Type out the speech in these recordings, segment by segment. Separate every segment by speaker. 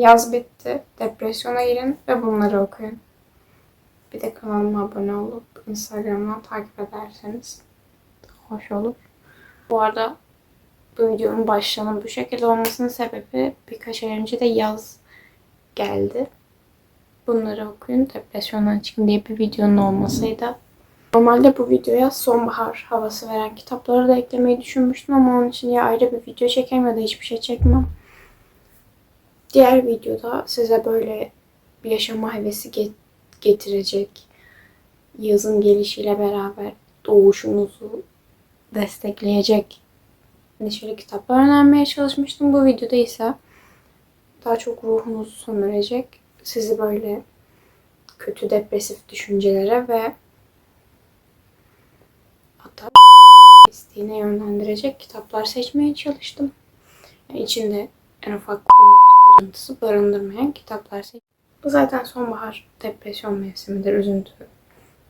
Speaker 1: Yaz bitti. Depresyona girin ve bunları okuyun. Bir de kanalıma abone olup Instagram'dan takip ederseniz hoş olur. Bu arada bu videonun başlığının bu şekilde olmasının sebebi birkaç ay önce de yaz geldi. Bunları okuyun. Depresyondan çıkın diye bir videonun olmasıydı. Normalde bu videoya sonbahar havası veren kitapları da eklemeyi düşünmüştüm ama onun için ya ayrı bir video çekeyim ya da hiçbir şey çekmem. Diğer videoda size böyle bir yaşama hevesi get- getirecek, yazın gelişiyle beraber doğuşunuzu destekleyecek neşeli kitaplar önermeye çalışmıştım. Bu videoda ise daha çok ruhunuzu sömürecek, sizi böyle kötü depresif düşüncelere ve hatta isteğine yönlendirecek kitaplar seçmeye çalıştım. Yani içinde en ufak kırıntısı barındırmayan kitaplar seçtim. Bu zaten sonbahar depresyon mevsimidir, üzüntü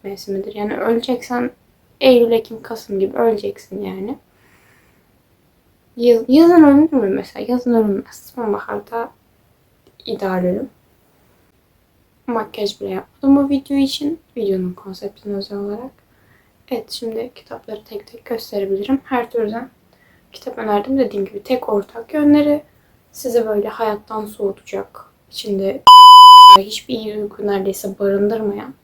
Speaker 1: mevsimidir. Yani öleceksen Eylül, Ekim, Kasım gibi öleceksin yani. Yaz, yazın ölünür mü mesela? Yazın ölünmez. Sonbaharda ideal ölüm. Makyaj bile yapmadım bu video için. Videonun konseptine özel olarak. Evet şimdi kitapları tek tek gösterebilirim. Her türden kitap önerdim. Dediğim gibi tek ortak yönleri sizi böyle hayattan soğutacak. İçinde hiçbir iyi duygu neredeyse barındırmayan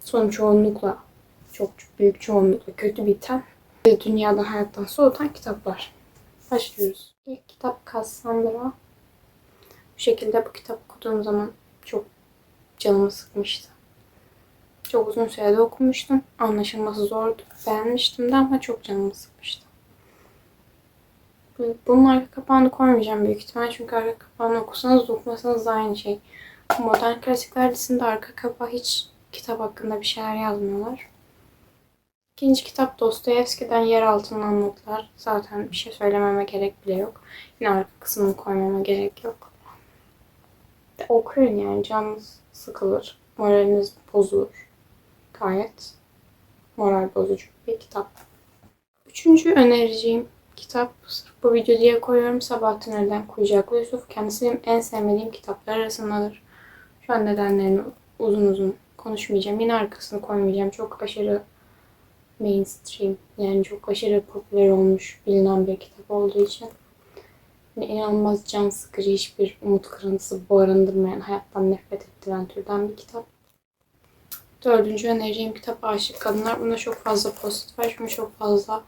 Speaker 1: son çoğunlukla çok büyük çoğunlukla kötü biten ve dünyadan hayattan soğutan kitaplar. Başlıyoruz. İlk kitap Cassandra. Bu şekilde bu kitap okuduğum zaman çok canımı sıkmıştı. Çok uzun sürede okumuştum. Anlaşılması zordu. Beğenmiştim de ama çok canımı sıkmıştı. Bunun arka kapağını koymayacağım büyük ihtimal. Çünkü arka kapağını okusanız okumasanız da aynı şey. Modern klasikler dizisinde arka kapağı hiç kitap hakkında bir şeyler yazmıyorlar. İkinci kitap Dostoyevski'den Yer Altından Notlar. Zaten bir şey söylememe gerek bile yok. Yine arka kısmını koymama gerek yok. Okuyun yani canınız sıkılır. Moraliniz bozulur. Gayet moral bozucu bir kitap. Üçüncü önereceğim kitap sırf bu video diye koyuyorum. Sabahattin Ali'den Kuyucaklı Yusuf. Kendisi benim en sevmediğim kitaplar arasındadır. Şu an nedenlerini uzun uzun konuşmayacağım. Yine arkasını koymayacağım. Çok aşırı mainstream yani çok aşırı popüler olmuş bilinen bir kitap olduğu için inanılmaz can sıkıcı hiçbir umut kırıntısı barındırmayan hayattan nefret ettiren türden bir kitap. Dördüncü önereceğim kitap Aşık Kadınlar. Bunda çok fazla pozitif var çünkü çok fazla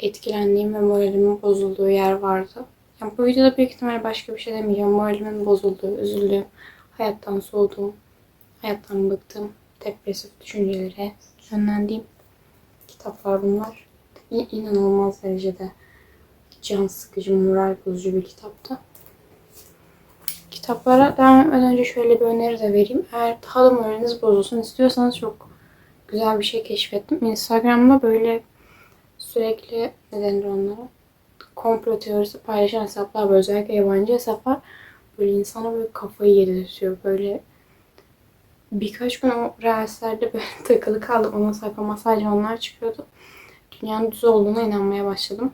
Speaker 1: etkilendiğim ve moralimin bozulduğu yer vardı. Yani bu videoda büyük ihtimalle başka bir şey demeyeceğim. Moralimin bozulduğu, üzüldüğüm, hayattan soğuduğum, hayattan bıktığım, depresif düşüncelere yönlendiğim kitaplar bunlar. İnanılmaz derecede can sıkıcı, moral bozucu bir kitaptı. Kitaplara devam etmeden önce şöyle bir öneri de vereyim. Eğer daha da moraliniz bozulsun istiyorsanız çok güzel bir şey keşfettim. Instagram'da böyle sürekli ne denir onlara? Komplo teorisi paylaşan hesaplar var. Özellikle yabancı hesaplar böyle insana böyle kafayı yedirtiyor. Böyle birkaç gün o reelslerde böyle takılı kaldım. Ona sayfama sadece onlar çıkıyordu. Dünyanın düz olduğuna inanmaya başladım.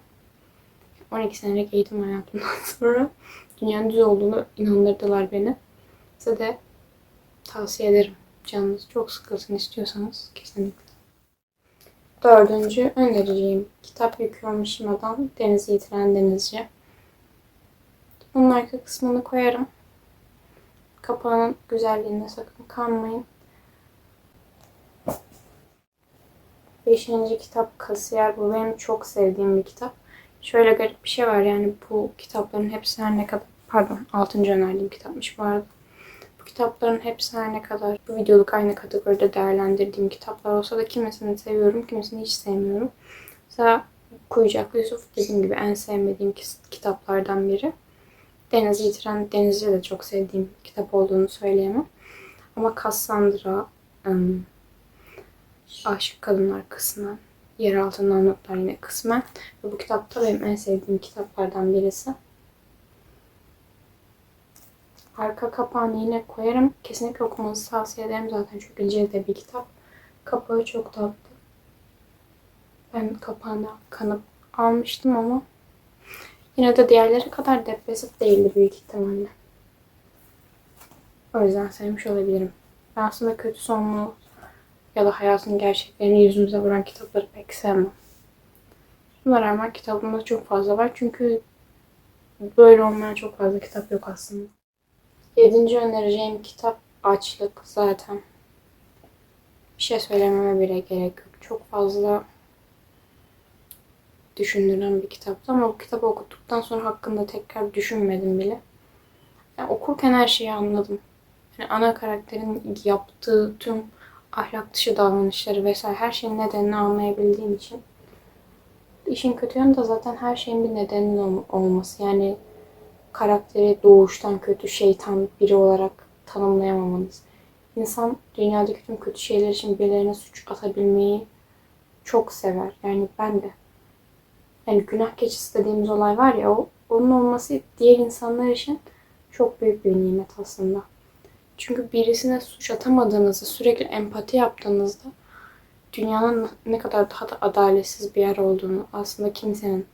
Speaker 1: 12 senelik eğitim hayatımdan sonra dünyanın düz olduğunu inandırdılar beni. Size de tavsiye ederim. Canınız çok sıkılsın istiyorsanız kesinlikle. Dördüncü önereceğim kitap Yükü Mishima'dan Denizi Yitiren Denizci. Bunun arka kısmını koyarım. Kapağının güzelliğine sakın kanmayın. Beşinci kitap Kasiyer. Bu benim çok sevdiğim bir kitap. Şöyle garip bir şey var yani bu kitapların hepsi her ne kadar pardon altıncı önerdiğim kitapmış bu arada. Kitapların hepsi her ne kadar bu videoluk aynı kategoride değerlendirdiğim kitaplar olsa da kimisini seviyorum, kimisini hiç sevmiyorum. Mesela Kuyucaklı Yusuf dediğim gibi en sevmediğim kitaplardan biri. Denizi Yitiren Denizci de çok sevdiğim kitap olduğunu söyleyemem. Ama Cassandra, ım, Aşık Kadınlar kısmen, Yer Altından Notlar yine kısmen. Ve bu kitap da benim en sevdiğim kitaplardan birisi. Arka kapağını yine koyarım. Kesinlikle okumanızı tavsiye ederim. Zaten çok ince de bir kitap. Kapağı çok tatlı. Ben kapağına kanıp almıştım ama yine de diğerleri kadar depresif değildi büyük ihtimalle. O yüzden sevmiş olabilirim. Ben aslında kötü sonlu ya da hayatın gerçeklerini yüzümüze vuran kitapları pek sevmem. Buna rağmen kitabımda çok fazla var. Çünkü böyle olmayan çok fazla kitap yok aslında. Yedinci önereceğim kitap Açlık zaten. Bir şey söylememe bile gerek yok. Çok fazla düşündüren bir kitaptı ama bu kitabı okuduktan sonra hakkında tekrar düşünmedim bile. Yani okurken her şeyi anladım. Yani ana karakterin yaptığı tüm ahlak dışı davranışları vesaire her şeyin nedenini anlayabildiğim için. İşin kötü yanı da zaten her şeyin bir nedeninin ol- olması. Yani karakteri doğuştan kötü, şeytan biri olarak tanımlayamamanız. İnsan dünyadaki tüm kötü şeyler için birilerine suç atabilmeyi çok sever. Yani ben de. Yani günah keçisi dediğimiz olay var ya o, onun olması diğer insanlar için çok büyük bir nimet aslında. Çünkü birisine suç atamadığınızda, sürekli empati yaptığınızda dünyanın ne kadar daha da adaletsiz bir yer olduğunu, aslında kimsenin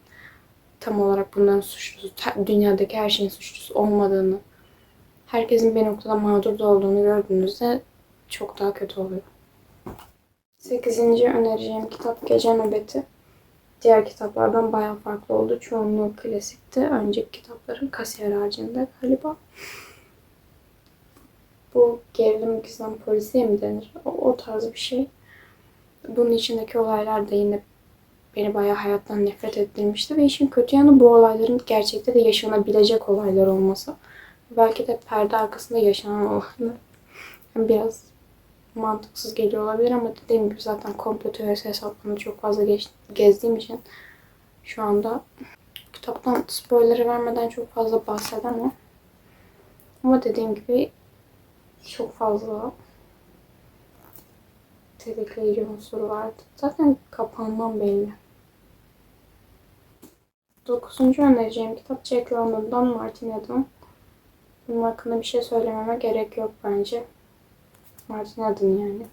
Speaker 1: tam olarak bunların suçlusu, dünyadaki her şeyin suçlusu olmadığını, herkesin bir noktada mağdur da olduğunu gördüğünüzde çok daha kötü oluyor. Sekizinci önereceğim kitap Gece Nöbeti. Diğer kitaplardan bayağı farklı oldu. Çoğunluğu klasikti. Önceki kitapların kasiyer haricinde galiba. Bu gerilim gizem polisiye mi denir? O, o tarz bir şey. Bunun içindeki olaylar da yine beni bayağı hayattan nefret ettirmişti. Ve işin kötü yanı bu olayların gerçekte de yaşanabilecek olaylar olması. Belki de perde arkasında yaşanan olaylar. Biraz mantıksız geliyor olabilir ama dediğim gibi zaten komplo teorisi hesaplarını çok fazla geç, gezdiğim için şu anda kitaptan spoiler'ı vermeden çok fazla bahsedemem. Ama dediğim gibi çok fazla tetikleyici unsuru vardı. Zaten kapağından belli. Dokuzuncu önereceğim kitap Jack London'dan Martin Eden. Bunun hakkında bir şey söylememe gerek yok bence. Martin Eden yani.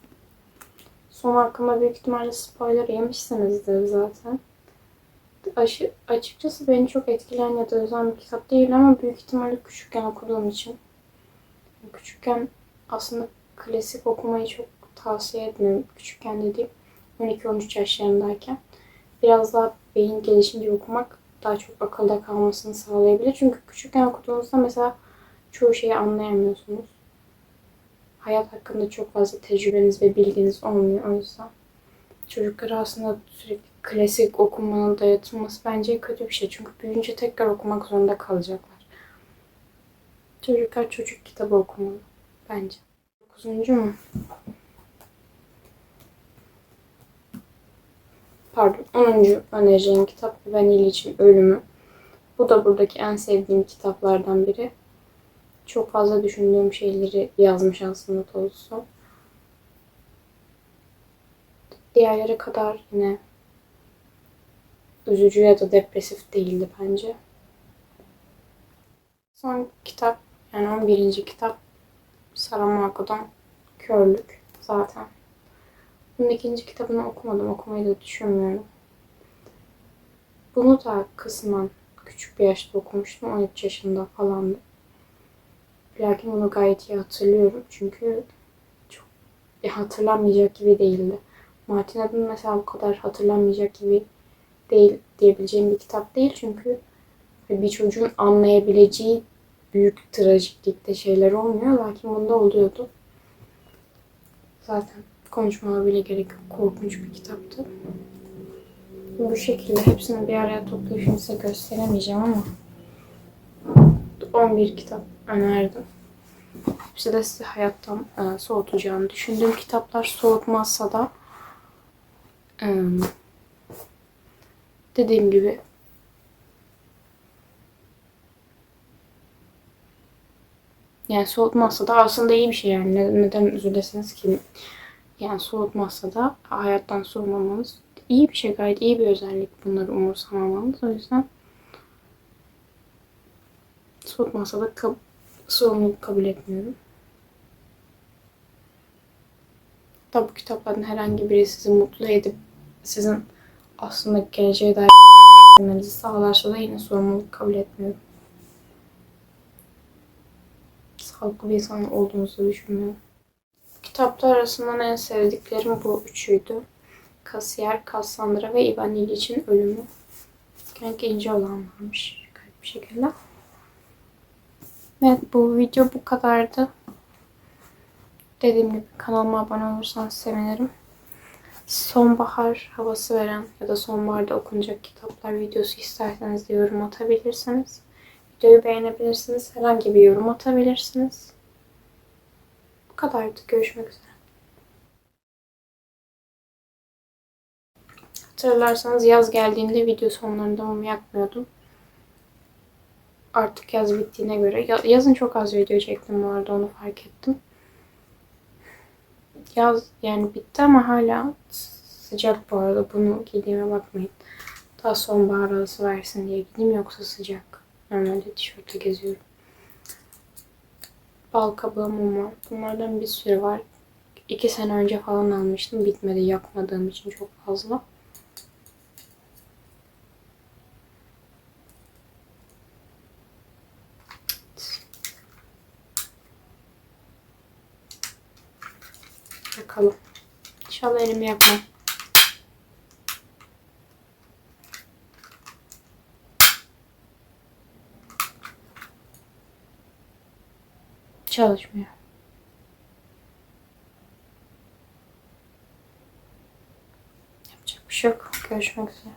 Speaker 1: Son hakkında büyük ihtimalle spoiler yemişsinizdir zaten. Aşı, açıkçası beni çok etkileyen ya da özen bir kitap değil ama büyük ihtimalle küçükken okuduğum için. Küçükken aslında klasik okumayı çok tavsiye etmiyorum. Küçükken dediğim 12-13 yaşlarındayken. Biraz daha beyin gelişince okumak daha çok akılda kalmasını sağlayabilir. Çünkü küçükken okuduğunuzda mesela çoğu şeyi anlayamıyorsunuz. Hayat hakkında çok fazla tecrübeniz ve bilginiz olmuyor o yüzden. Çocuklara aslında sürekli klasik okumanın dayatılması bence kötü bir şey. Çünkü büyüyünce tekrar okumak zorunda kalacaklar. Çocuklar çocuk kitabı okumalı bence. Dokuzuncu mu? Pardon. Onuncu önereceğim kitap Vanilla için Ölümü. Bu da buradaki en sevdiğim kitaplardan biri. Çok fazla düşündüğüm şeyleri yazmış aslında Tolstoy. Diğerleri kadar yine üzücü ya da depresif değildi bence. Son kitap yani 11. kitap Saramago'dan Körlük zaten. Bunun ikinci kitabını okumadım. Okumayı da düşünmüyorum. Bunu da kısmen küçük bir yaşta okumuştum. 13 yaşında falandı. Lakin bunu gayet iyi hatırlıyorum. Çünkü çok hatırlanmayacak gibi değildi. Martin Eden mesela bu kadar hatırlanmayacak gibi değil diyebileceğim bir kitap değil. Çünkü bir çocuğun anlayabileceği büyük trajiklikte şeyler olmuyor. Lakin bunda oluyordu. Zaten konuşmama bile gerek yok. Korkunç bir kitaptı. Bu şekilde hepsini bir araya toplayıp size gösteremeyeceğim ama 11 kitap önerdim. Hepsi de sizi hayattan e, soğutacağını düşündüğüm kitaplar soğutmazsa da e, dediğim gibi yani soğutmazsa da aslında iyi bir şey yani Ne- neden üzülesiniz ki yani soğutmazsa da hayattan soğumamanız iyi bir şey gayet iyi bir özellik bunları umursamamanız o yüzden soğutmazsa da kab- sorumluluk kabul etmiyorum. Hatta bu kitaplardan herhangi biri sizi mutlu edip sizin aslında geleceğe dair bilmenizi sağlarsa da yine sorumluluk kabul etmiyorum. sağlıklı bir insan olduğunuzu düşünmüyorum. Kitaplar arasından en sevdiklerim bu üçüydü. Kasiyer, Cassandra ve Ivan İliç'in ölümü. Genellikle ince olan varmış garip bir şekilde. Evet bu video bu kadardı. Dediğim gibi kanalıma abone olursanız sevinirim. Sonbahar havası veren ya da sonbaharda okunacak kitaplar videosu isterseniz de yorum atabilirsiniz. Videoyu beğenebilirsiniz. Herhangi bir yorum atabilirsiniz. Kadardı. Görüşmek üzere. Hatırlarsanız yaz geldiğinde video sonlarında mum yakmıyordum. Artık yaz bittiğine göre. ya- Yazın çok az video çektim bu arada onu fark ettim. Yaz yani bitti ama hala sıcak bu arada. Bunu giydiğime bakmayın. Daha sonbahar havası versin diye giydim yoksa sıcak. Normalde tişörtle geziyorum. Bal kabağı mum var. Bunlardan bir sürü var. İki sene önce falan almıştım. Bitmedi yakmadığım için çok fazla. Bakalım. İnşallah elimi yakmam. Çalışmıyor. Yapacak bir şey yok. Görüşmek üzere.